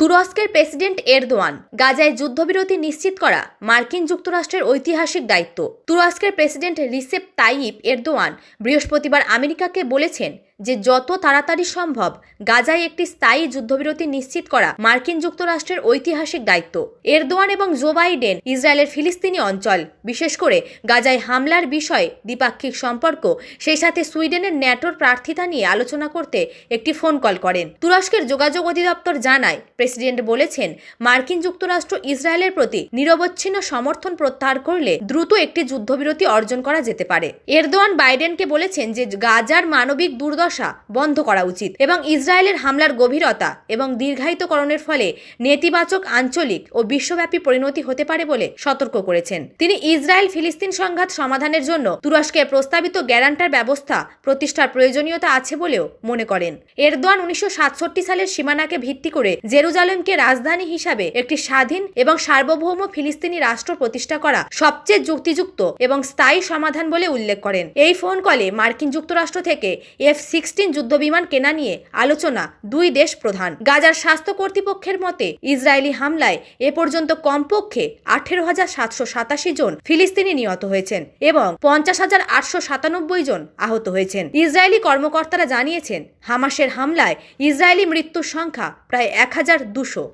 তুরস্কের president Erdogan গাজায় যুদ্ধবিরতি নিশ্চিত করা মার্কিন যুক্তরাষ্ট্রের ঐতিহাসিক দায়িত্ব। তুরস্কের প্রেসিডেন্ট রিসেপ তাইপ এরদোয়ান বৃহস্পতিবার আমেরিকাকে বলেছেন যে যত তাড়াতাড়ি সম্ভব গাজায় একটি স্থায়ী যুদ্ধবিরতি নিশ্চিত করা মার্কিন যুক্তরাষ্ট্রের ঐতিহাসিক দায়িত্ব। এরদোয়ান এবং জো বাইডেন ইসরায়েলের ফিলিস্তিনি অঞ্চল। বিশেষ করে গাজায় হামলার বিষয়ে দ্বিপাক্ষিক সম্পর্ক, সেই সাথে সুইডেনের ন্যাটোর প্রার্থিতা নিয়ে আলোচনা করতে একটি ফোন কল করেন। তুরস্কের যোগাযোগ অধিদপ্তর জানায়, প্রেসিডেন্ট বলেছেন, মার্কিন যুক্তরাষ্ট্র ইসরায়েলের প্রতি নিরবচ্ছিন্ন সমর্থন প্রত্যাহার করলে দ্রুত একটি যুদ্ধবিরতি অর্জন করা যেতে পারে। এরদোয়ান বাইডেনকে বলেছেন যে গাজার মানবিক দুর্দশা বন্ধ করা উচিত এবং ইসরায়েলের হামলার গভীরতা এবং দীর্ঘায়িতকরণের ফলে নেতিবাচক, আঞ্চলিক ও বিশ্বব্যাপী পরিণতি হতে পারে বলে সতর্ক করেছেন। তিনি ইসরায়েল ফিলিস্তিন সংঘাত সমাধানের জন্য তুরস্কের প্রস্তাবিত গ্যারান্টার ব্যবস্থা প্রতিষ্ঠার প্রয়োজনীয়তা আছে বলেও মনে করেন। এরদোয়ান উনিশশো সাতষট্টি সালের সীমানাকে ভিত্তি করে জেরুজালেমকে রাজধানী হিসাবে একটি স্বাধীন এবং সার্বভৌম ফিলিস্তিনি রাষ্ট্র প্রতিষ্ঠা করা সবচেয়ে যুক্তিযুক্ত এবং স্থায়ী সমাধান বলে উল্লেখ করেন। এই ফোন কলে মার্কিন যুক্তরাষ্ট্র থেকে এফ সিক্সটিন যুদ্ধবিমান কেনা নিয়ে আলোচনা দুই দেশ প্রধান। গাজার স্বাস্থ্য কর্তৃপক্ষের মতে, ইসরায়েলি হামলায় এ পর্যন্ত কমপক্ষে আঠেরো হাজার সাতশো সাতাশি জন ফিলিস্তিনি নিহত হয়েছেন এবং পঞ্চাশ হাজার আটশো সাতানব্বই জন আহত হয়েছেন। ইসরায়েলি কর্মকর্তারা জানিয়েছেন, হামাসের হামলায় ইসরায়েলি মৃত্যুর সংখ্যা প্রায় এক হাজার দুশো।